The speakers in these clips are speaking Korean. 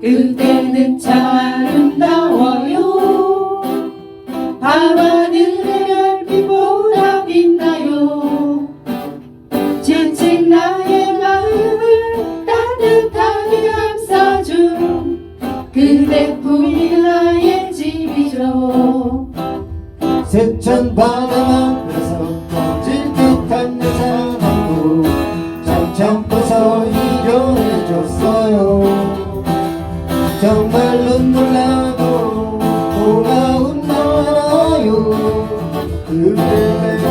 그때는 참 아름다워요. 밤하 바다 앞에서 꺼질 듯한 내 사랑도 잘 참고서 이겨내줬어요. 정말 눈물 나도 고마운 나요. 그대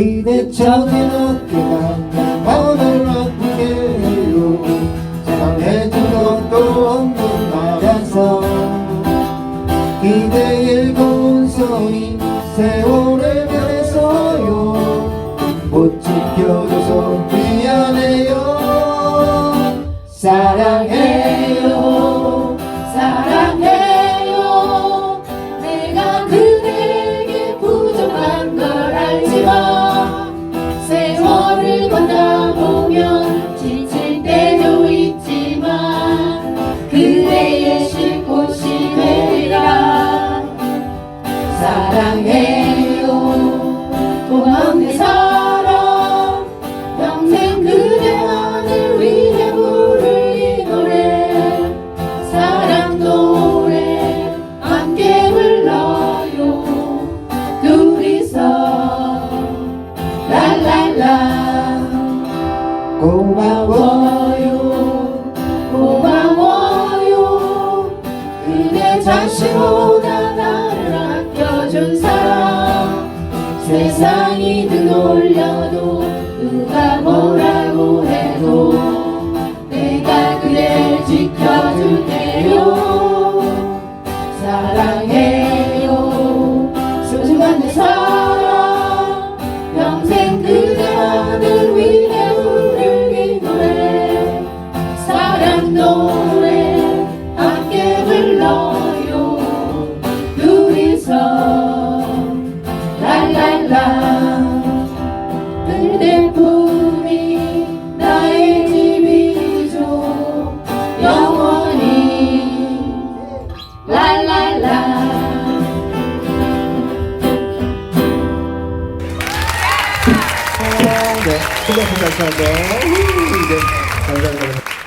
그대 저는 어깨가 오늘 아프게 해요? 사랑해준 것도 없는 나라서 그대의 고운 손이 세월을 변해서요. 못 지켜줘서 고마워요 고마워요. 그대 자신보다 나를 아껴준 사랑 세상이 등올려도 누가 뭐라고 집이죠 영원히 랄랄라 네. 네, 감사합니다.